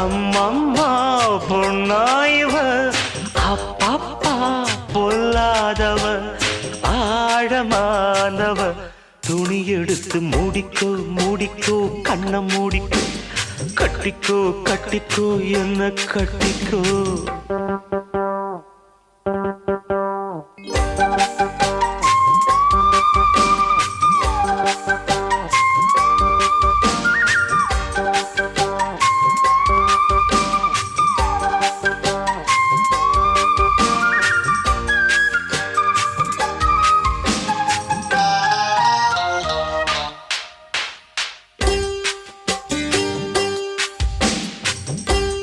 அம்மம்மா பொன்னாயவ அப்பப்பா பொல்லாதவ ஆழமானவ. துணி எடுத்து மூடிக்கோ மூடிக்கோ கண்ண மூடிக்கோ. கட்டிக்கோ கட்டிக்கோ என்ன கட்டிக்கோ. Bye.